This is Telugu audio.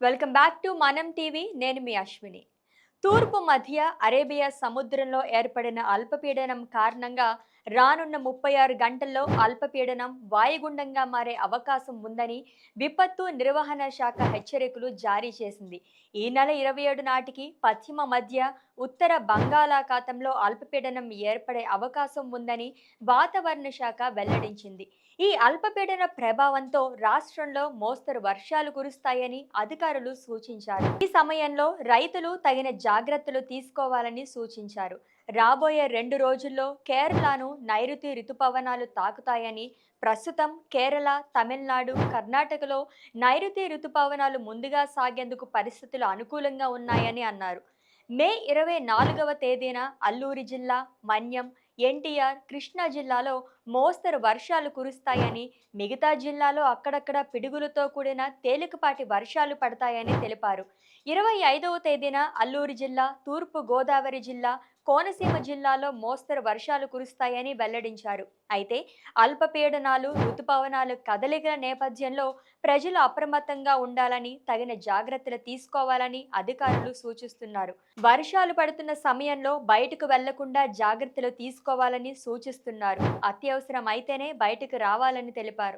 వెల్కమ్ బ్యాక్ టు మనం టీవీ. నేను మీ అశ్విని. తూర్పు మధ్య అరేబియా సముద్రంలో ఏర్పడిన అల్పపీడనం కారణంగా రానున్న ముప్పై ఆరు గంటల్లో అల్పపీడనం వాయుగుండంగా మారే అవకాశం ఉందని విపత్తు నిర్వహణ శాఖ హెచ్చరికలు జారీ చేసింది. ఈ నెల ఇరవై ఏడు నాటికి పశ్చిమ మధ్య ఉత్తర బంగాళాఖాతంలో అల్పపీడనం ఏర్పడే అవకాశం ఉందని వాతావరణ శాఖ వెల్లడించింది. ఈ అల్పపీడన ప్రభావంతో రాష్ట్రంలో మోస్తరు వర్షాలు కురుస్తాయని అధికారులు సూచించారు. ఈ సమయంలో రైతులు తగిన జాగ్రత్తలు తీసుకోవాలని సూచించారు. రాబోయే రెండు రోజుల్లో కేరళను నైరుతి రుతుపవనాలు తాకుతాయని ప్రస్తుతం కేరళ తమిళనాడు కర్ణాటకలో నైరుతి రుతుపవనాలు ముందుగా సాగేందుకు పరిస్థితులు అనుకూలంగా ఉన్నాయని అన్నారు. మే ఇరవై నాలుగవ తేదీన అల్లూరి జిల్లా మన్యం ఎన్టీఆర్ కృష్ణా జిల్లాలో మోస్తరు వర్షాలు కురుస్తాయని మిగతా జిల్లాలో అక్కడక్కడ పిడుగులతో కూడిన తేలికపాటి వర్షాలు పడతాయని తెలిపారు. ఇరవై ఐదవ తేదీన అల్లూరు జిల్లా తూర్పు గోదావరి జిల్లా కోనసీమ జిల్లాలో మోస్తరు వర్షాలు కురుస్తాయని వెల్లడించారు. అయితే అల్పపీడనాలు ఋతుపవనాలు కదలికల నేపథ్యంలో ప్రజలు అప్రమత్తంగా ఉండాలని తగిన జాగ్రత్తలు తీసుకోవాలని అధికారులు సూచిస్తున్నారు. వర్షాలు పడుతున్న సమయంలో బయటకు వెళ్ళకుండా జాగ్రత్తలు తీసుకోవాలని సూచిస్తున్నారు. అత్యవసరం అయితేనే బయటకు రావాలని తెలిపారు.